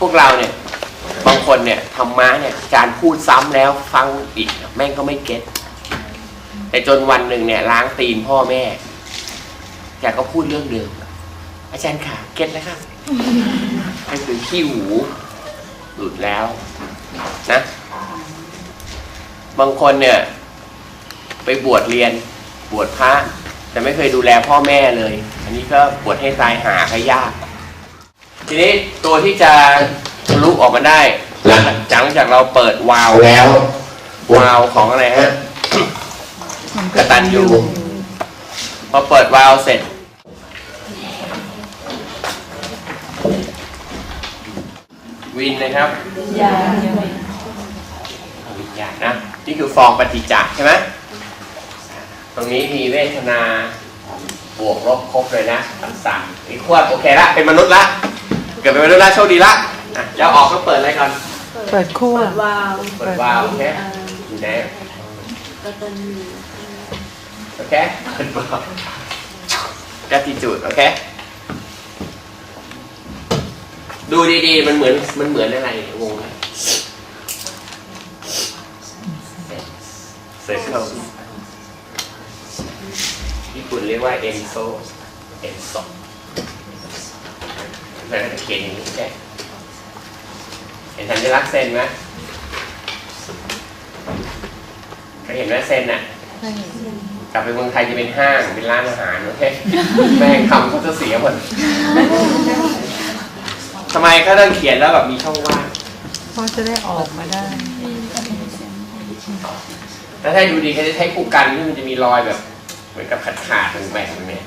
พวกเราเนี่ยบางคนเนี่ยธรรมะเนี่ยการพูดซ้ำแล้วฟังอีกแม่งก็ไม่เก็ตแต่จนวันหนึ่งเนี่ยล้างตีนพ่อแม่แกก็พูดเรื่องเดิมอาจารย์ค่ะเก็ตแล้วครับนั่นคือขี้หูหลุดแล้วนะบางคนเนี่ย ไปบวชเรียนบวชพระแต่ไม่เคยดูแลพ่อแม่เลย อันนี้ก็บวชให้ตายหาก็ยาก ทีนี้ตัวที่จะทะลุออกมาได้หลังจากจากเราเปิดวาล์วแล้ว วาล์วของอะไรฮะกตันยูพอเปิดวาล์วเสร็จ วินนะครับยาวิญญาณนะนี่คือฟองปฏิจจ์ใช่ไหมตรงนี้มีเวทนาบวกลบครบเลยนะทั้งสามนี่ควบโอเคละเป็นมนุษย์ละ เกิดเป็นมนุษย์ละโชคดีละอะแล้วออกก็เปิดอะไรก่อนเปิดคู่เปิดวาล์วเปิดวาล์วโอเคอ่าอยู่ไหนกตัญญูโอเคเปิดวาล์วกติจูดโอเคดูดีๆ มันเหมือนมันเหมือนอะไรเนี่ยงงไหมเซอร์เคิลญี่ปุ่นเรียกว่าเอ นโซเอนโซแล้วก็เขียนอย่างนี้ใช่เห็นสัญลักษณ์เซนไหมเคยเห็นไหมเซนน่ะกลับไปเมืองไทยจะเป็นห้างเป็นร้านอาหารโอเคแม่งคำเขาจะเสียหมดทำไมเขาต้องเขียนแล้วแบบมีช่องว่างเพราะจะได้ออกมาได้แล้วถ้าดูดีเขาจะใช้คู่กันที่มันจะมีรอยแบบ เหมือนกับขาดขาดๆแบ่งๆตรงนี้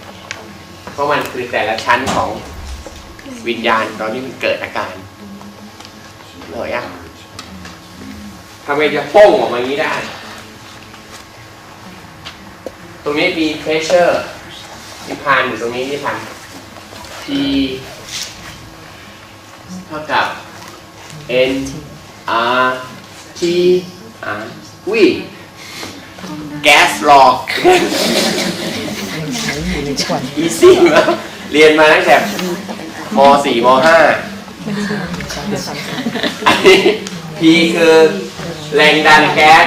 เพราะมันคือแต่ละชั้นของ วิญญาณตอนที่มันเกิดอาการเหรอยังทำไมจะโป้งออกมาอย่างนี้ได้ ตรงนี้มี pressure นิพพานอยู่ตรงนี้นิพพาน P เท่ากับ N R T R วิแก๊สหลอกอีซี่เรียนมาตั้งแต่ ม .4 ม .5 อันนี้ P คือแรงดันแก๊ส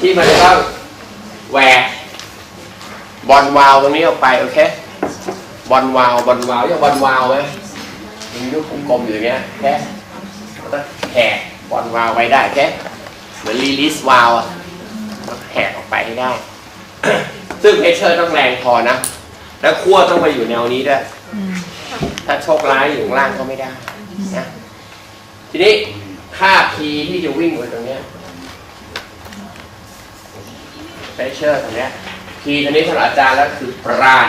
ที่มันต้องแหวกบอลวาล์วตรงนี้ออกไปโอเคบอลวาล์วบอลวาล์วเรียกบอลวาล์วไหมมีลูกกลมๆอยู่อย่างเงี้ยแค่ต้องแหกบอลวาล์วไว้ได้แค่เหมือนรีลิสวาล์วอะต้องแหกออกไปให้ได้ ซึ่งเพชเชอร์ต้องแรงพอนะ แล้วขั้วต้องมาอยู่แนวนี้ด้วย ถ้าโชคร้ายอยู่ข้างล่างก็ไม่ได้นะทีนี้ค่า P ที่จะวิ่งไปตรงเนี้ยเพชเชอร์ตรงเนี้ย P ตัวนี้สำหรับอาจารย์แล้วคือปราณ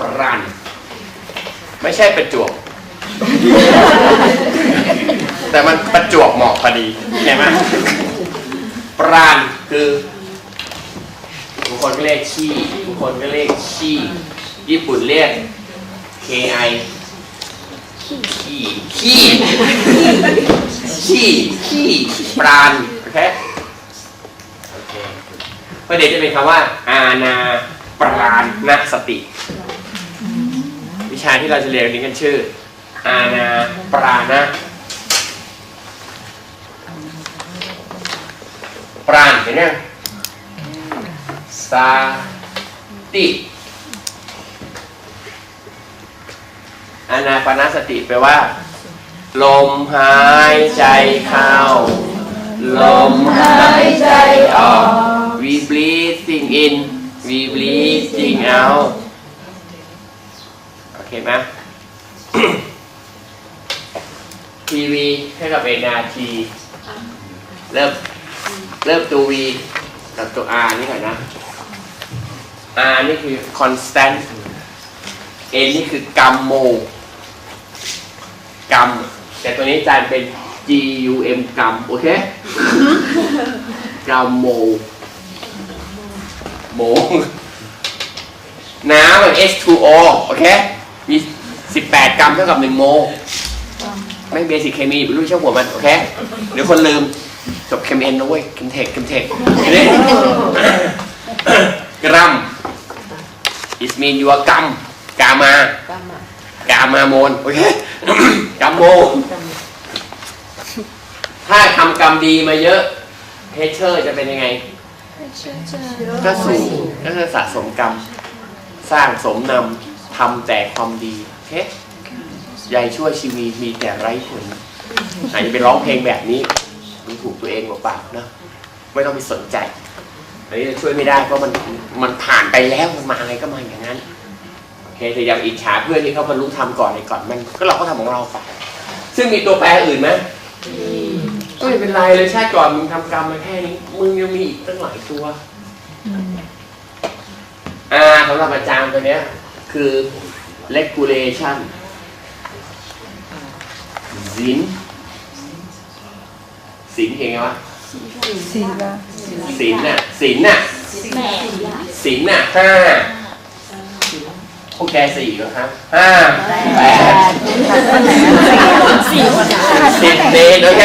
ปราณไม่ใช่ประจวบแต่มันประจวบเหมาะพอดีเห็นไหมปราณคือบางคนก็เรียกขี้บางคนก็เรียกขี้ ญี่ปุ่นเรียก KI ขี้ขี้ขี้ขี้ปราณโอเคโอเคประเด็นจะเป็นคำว่า อาณาปราณนสติ วิชาที่เราจะเรียนนี้กันชื่อ อาณาปราณะปราณเห็นยังสติ อนาปนาสติแปลว่า ลมหายใจเข้า ลมหายใจออก we breathing in we breathing out โอเคไหมทีวีให้กับเอนาทีเริ่มเริ่มตัว V กับตัว R นี่ก่อนนะ R นี่คือ constant N นี่คือกรรมโม กรรม แต่ตัวนี้จานเป็น G U M กรรมโอเคกรรมโมโมน้ำแบบ H2O โอเคมี 18 กรัมเท่ากับ 1 โมไม่เบสิกเคมีไม่รู้เชื่อหัวมัน โอเคเดี๋ยวคนลืม จบเคมเอ็นนะเว้ยเคมเทคเคมเทคทีนี้กรัม is mean your กรัมกามากกามะกามาโมน โอเค กรรมโม ถ้าทำกรรมดีมาเยอะเพชเชอร์จะเป็นยังไงก็สูงก็คือสะสมกรรม สร้างสมนำทำแต่ความดีโอเคยายช่วยชีวีมีแต่ไร้ผลอาจจะไปร้องเพลงแบบนี้มันถูกตัวเองเปล่าๆนะไม่ต้องไปสนใจอันนี้ช่วยไม่ได้เพราะมันมันผ่านไปแล้วมันมาอะไรก็มาอย่างนั้น โอเคแต่อย่างอิจฉาเพื่อนที่เขาบรรลุธรรมก่อนในก่อนมันก็เราก็ทำของเราไปซึ่งมีตัวแปรอื่นไหมก็ไม่เป็นไรเลยชาติก่อนมึงทำกรรมมาแค่นี้ มึงยังมีอีกตั้งหลายตัวอ่าสำหรับอาจารย์ตัวเนี้ย คือ regulation สินสินเองไงวะสีละสินน่ะสินน่ะแม่สินน่ะห้า พวกแกสี่เหรอครับห้าแปดสี่คนอะสิบเดนโอเค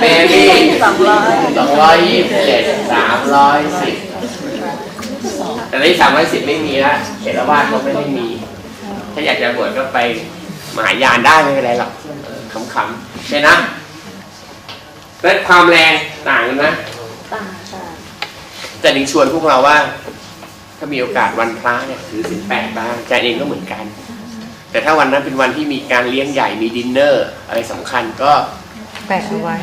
เบบี้สองร้อยสองร้อยยี่สิบเจ็ดสามร้อยสิบแต่ในสามร้อยสิบไม่มีละเขตละวาดก็ไม่ได้มี ถ้าอยากจะบวชก็ไปมหายานได้ไม่เป็นไรหรอกเออขำๆใช่นะและความแรงต่างกันนะตาตาแต่ดิงชวนพวกเราว่า ถ้ามีโอกาสวันพระเนี่ยถือศีลแปดบ้างใจเองก็เหมือนกัน แต่ถ้าวันนั้นเป็นวันที่มีการเลี้ยงใหญ่มีดินเนอร์ อะไรสำคัญก็แปะเอาไว้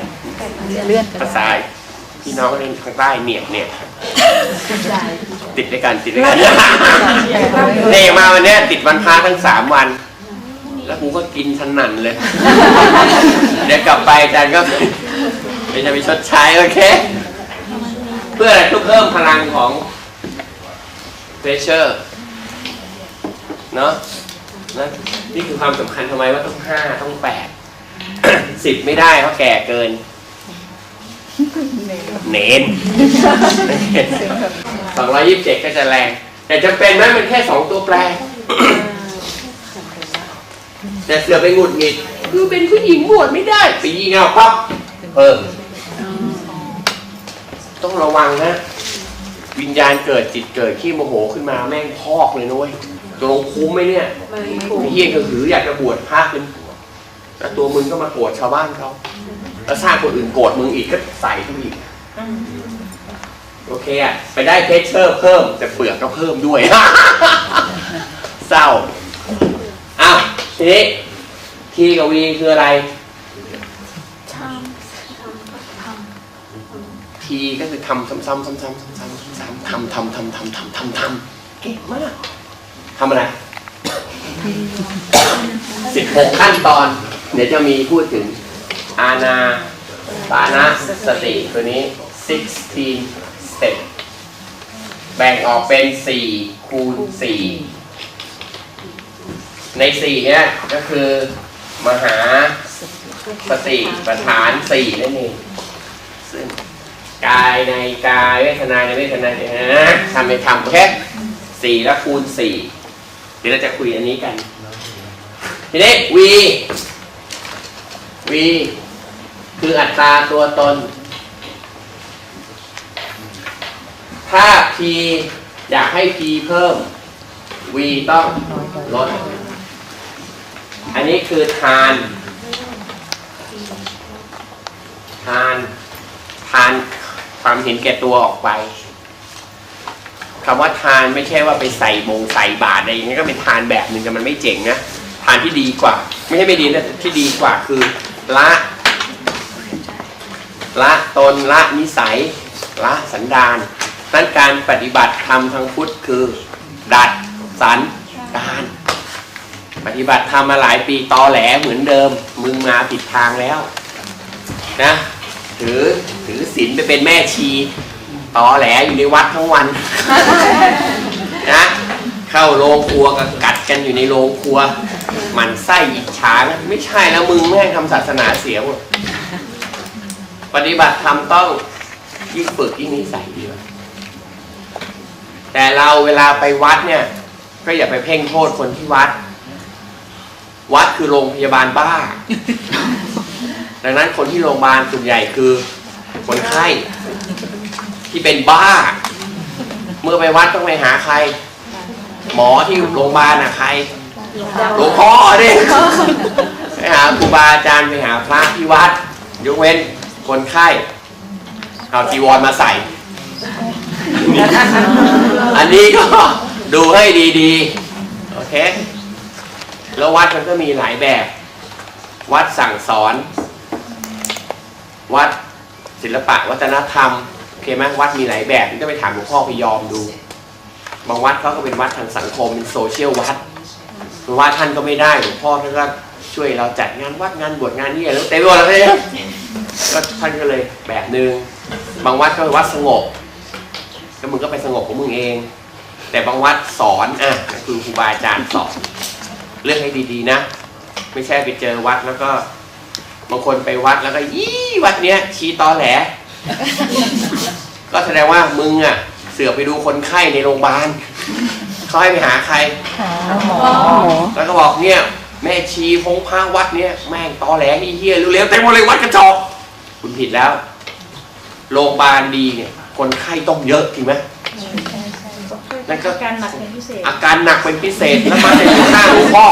เลื่อนภาษาพี่น้องเล่นทางใต้เนี่ยเนี่ยใจติดด้วยกันติดด้วยกันแปะเอาไว้เนี่ยมาวันเนี้ยติดวันพระทั้งสามวัน แล้วกูก็กินสนั่นเลย เดี๋ยวกลับไปอาจารย์ก็เดี๋ยวจะไปชดใช้โอเค เพื่ออะไรเพื่อเพิ่มพลังของ เพรสเชอร์เนาะนะนี่คือความสำคัญทำไมว่าต้องห้าต้องแปดสิบไม่ได้เพราะแก่เกิน เน้นสองร้อยยี่สิบเจ็ดก็จะแรง แต่จำเป็นไหมมันแค่สองตัวแปร แต่เสือไปหงุดหงิดคือเป็นผู้หญิงบวชไม่ได้ปีเงาปั๊บเพิ่มต้องระวังนะ วิญญาณเกิดจิตเกิดขี้โมโหขึ้นมาแม่งพอกเลยนุ้ยตกลงคุ้มไหมเนี่ยไม่ถูกไอ้เฮียก็หืออยากจะบวชพระเป็นแล้วตัวมึงก็มาโกรธชาวบ้านเขาแล้วสร้างคนอื่นโกรธมึงอีกก็ใส่ขึ้นอีกโอเคอะไปได้เพชเชอร์เพิ่ม แต่เปลือกก็เพิ่มด้วยเศร้าอ้าวทีนี้ทีกับวีคืออะไร ทีก็คือทำซ้ำๆซ้ำๆซ้ำๆซ้ำๆซ้ำทำทำทำทำทำทำทำเก่งมากทำอะไรสิบหกขั้นตอน เดี๋ยวจะมีพูดถึงอาณาปานะสติตัวนี้ 16 step แบ่งออกเป็น 4 คูณ 4 ใน 4 เนี่ยก็คือ มหาสติประฐาน 4 นั่นเองซึ่ง กายในกายเวทนาในเวทนาเนี่ยนะทำในทำโอเคสี่แล้วคูณสี่เดี๋ยวเราจะคุยอันนี้กัน ทีนี้ v v คืออัตราตัวตน ถ้า p อยากให้ p เพิ่ม v ต้องลด อันนี้คือทานทานทาน ความเห็นแก่ตัวออกไปคำว่าทานไม่ใช่ว่าไปใส่มงใส่บาตรอะไรอย่างเงี้ยก็เป็นทานแบบหนึ่งแต่มันไม่เจ๋งนะทานที่ดีกว่า ไม่ใช่ไม่ดีนะที่ดีกว่าคือละละตนละนิสัยละสันดานนั่นการปฏิบัติธรรมทางพุทธคือ ดัดสันดาน ปฏิบัติธรรมมาหลายปีตอแหลเหมือนเดิม มึงมาผิดทางแล้ว นะ ถือถือศีลไปเป็นแม่ชีตอแหลอยู่ในวัดทั้งวันนะเข้าโรงครัวก็กัดกันอยู่ในโรงครัวหมันไส้อิจฉานะไม่ใช่แล้วมึงแม่งทำศาสนาเสียหมดปฏิบัติธรรมต้องยิ่งฝึกยิ่งนิสัยดีวะแต่เราเวลาไปวัดเนี่ย ก็อย่าไปเพ่งโทษคนที่วัด วัดคือโรงพยาบาลบ้า ดังนั้นคนที่โรงพยาบาลส่วนใหญ่คือคนไข้ที่เป็นบ้า เมื่อไปวัดต้องไปหาใคร หมอที่โรงพยาบาลน่ะใครหลวงพ่อดิเอบาอาจารย์ไปหาพระที่วัดยกเว้นคนไข้เอาจีวรมาใส่ อันนี้ก็ดูให้ดีๆ โอเค แล้ววัดมันก็มีหลายแบบ วัดสั่งสอน วัดศิลปะวัฒนธรรมโอเคไหมวัดมีหลายแบบนี่ก็ไปถามหลวงพ่อพยอมดู บางวัดเขาก็เป็นวัดทางสังคมเป็นโซเชียลวัดวัดท่านก็ไม่ได้หลวงพ่อท่านก็ช่วยเราจัดงานวัดงานบวชงานนี่แล้วเต็มหมดเลยก็ท่านก็เลยแบบหนึ่งบางวัดก็วัดสงบก็มึงก็ไปสงบของมึงเอง แต่บางวัดสอนอะคือครูบาอาจารย์สอนเลือกให้ดีๆนะ ไม่ใช่ไปเจอวัดแล้วก็ บางคนไปวัดแล้วก็ยี่วัดเนี้ยชี้ตอแหล ก็แสดงว่ามึงอะ เสือกไปดูคนไข้ในโรงพยาบาลเขาให้ไปหาใครหมอแล้วก็บอกเนี่ย แม่ชีพงพระวัดเนี้ยแม่งตอแหลเฮี้ยๆเร็วๆเต็มหมดเลยวัดกระจอกคุณผิดแล้วโรงพยาบาลดีเนี่ยคนไข้ต้องเยอะจริงไหมนั่นก็การหนักเป็นพิเศษอาการหนักเป็นพิเศษแล้วมาเป็นหน้าหลวงพ่อ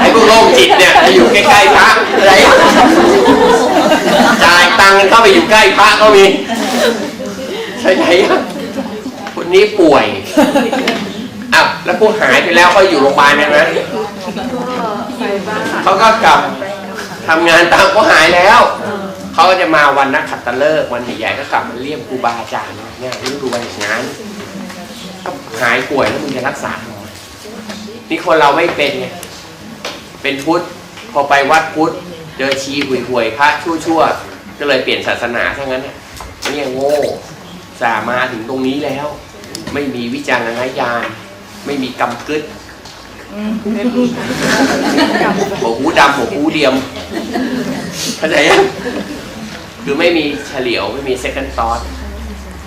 ไอ้พวก ตเนี่ยจะอยู่ใกล้ๆพระอะไรจ่ายตังค์กันเข้าไปอยู่ใกล้พระก็มีใช่ไหมคนนี้ป่วยอ้าวแล้วผู้หายไปแล้วเขาอยู่โรงพยาบาลนะนะเขาก็กลับทำงานตามเขาหายแล้วเขาก็จะมาวันนักขัตฤกษ์วันใหญ่ๆก็กลับมาเรียกครูบาอาจารย์เนี่ยฤดูวันอย่างนั้นก็หายป่วยแล้วมึงจะรักษาทำไมนี่คนเราไม่เป็นไง เป็นพุทธพอไปวัดพุทธเจอชีห่วยห่วยๆพระชั่วๆก็เลยเปลี่ยนศาสนาทั้งนั้นน่ะเนี่ยโง่สามาถึงตรงนี้แล้ว ไม่มีวิจารณญาณไม่มีกำกึดหัวหูดำหัวหูเดียมเข้าใจยังคือไม่มีเฉลียวไม่มี second thought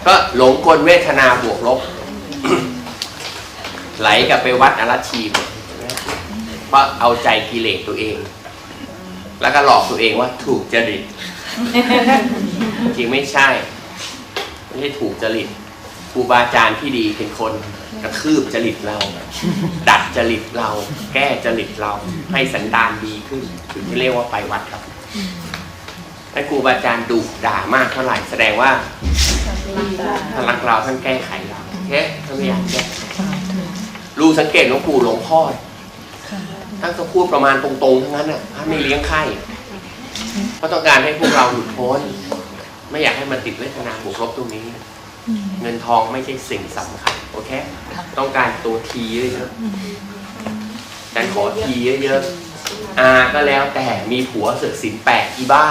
ก็หลงกลเวทนาบวกลบไหลกับไปวัดอรัชชีหมด เพราะเอาใจกิเลสตัวเอง แล้วก็หลอกตัวเองว่าถูกจริต จริงไม่ใช่ ไม่ใช่ถูกจริตครูบาอาจารย์ที่ดีเป็นคนกระทืบจริตเรา ดัดจริตเรา แก้จริตเรา ให้สันดานดีขึ้น ถึงจะเรียกว่าไปวัดครับถ้าครูบาอาจารย์ดุด่ามากเท่าไหร่แสดงว่าท่านรักเราท่านแก้ไขเราโอเคท่านไม่อยากแก้รูสังเกตหลวงปู่หลวงพ่อ ท่านก็พูดประมาณตรงๆทั้งนั้นน่ะท่านไม่เลี้ยงไข่เพราะต้องการให้พวกเราหลุดพ้น ไม่อยากให้มันติดเวทนาบวกลบตรงนี้ เงินทองไม่ใช่สิ่งสำคัญโอเค ต้องการตัวทีเยอะๆแต่ขอทีเยอะๆอาก็แล้วแต่มีผัวเสือกสินแปดอีบ้า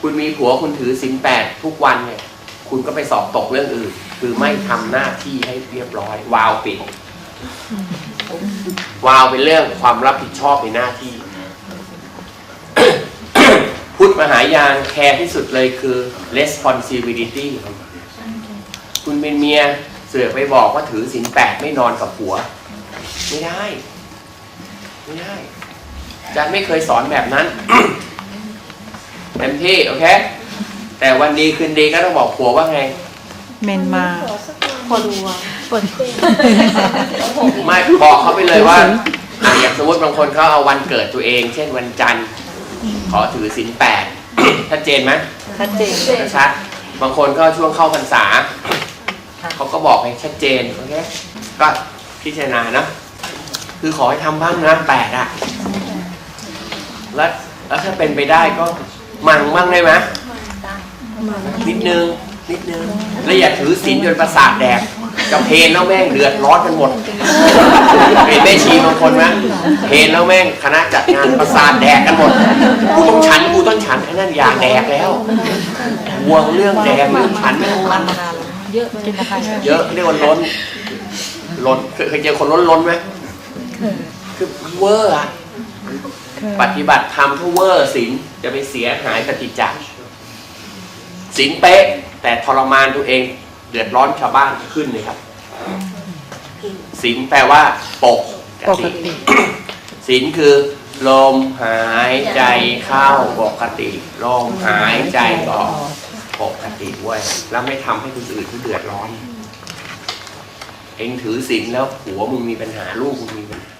คุณมีผัวคุณถือสินแปดทุกวันเนี่ย คุณก็ไปสอบตกเรื่องอื่น คือไม่ทำหน้าที่ให้เรียบร้อยวาวปิด วาวเป็นเรื่องความรับผิดชอบในหน้าที่ พุทธมหายานแคร์ที่สุดเลยคือ responsibility คุณเป็นเมียเสือกไปบอกว่าถือศีลแปดไม่นอนกับผัว ไม่ได้ ไม่ได้อาจารย์ไม่เคยสอนแบบนั้นเต็มที่ โอเค แต่วันดีคืนดีก็ต้องบอกผัวว่าไง เมนมาพอดูอ่ะปวดไม่บอกเขาไปเลยว่าอะอย่างสมมติบางคนเขาเอาวันเกิดตัวเอง เช่นวันจันทร์ ขอถือศีลแปด ชัดเจนไหมชัดเจนก็ชัดบางคนก็ช่วงเข้าพรรษา เขาก็บอกให้ชัดเจนโอเคก็พิจารณานะคือขอให้ทำบ้างนะแปดอะแล้วแล้วถ้าเป็นไปได้ก็มั่งบ้างได้ไหมนิดนึงนิดนึงแล้วอย่าถือศีลจนประสาทแดก จะเพลนแล้วแม่งเดือดร้อนกันหมดเป็นแม่ชีบางคนไหมเพลนแล้วแม่งคณะจัดงานประสาทแดกกันหมดกูต้องฉันกูต้องฉันไอ้นั่นอย่าแดกแล้วห่วงเรื่องแดกเรื่องฉันไม่ต้องรันเยอะกินนะคะเยอะเรียกว่าล้นล้นเคยเคยเจอคนล้นล้นไหมคือเวอร์อะปฏิบัติธรรมทุเวอร์ศีลจะไปเสียหายปฏิจจ์ศีลเป๊ะ แต่ทรมานตัวเอง เดือดร้อนชาวบ้านขึ้นเลยครับศีลแปลว่าปกปกติศีลคือลมหายใจเข้าปกติลมหายใจออกปกติเว้ยแล้วไม่ทำให้คนอื่นเขาเดือดร้อน เองถือศีลแล้วผัวมึงมีปัญหาลูกมึงมีปัญหา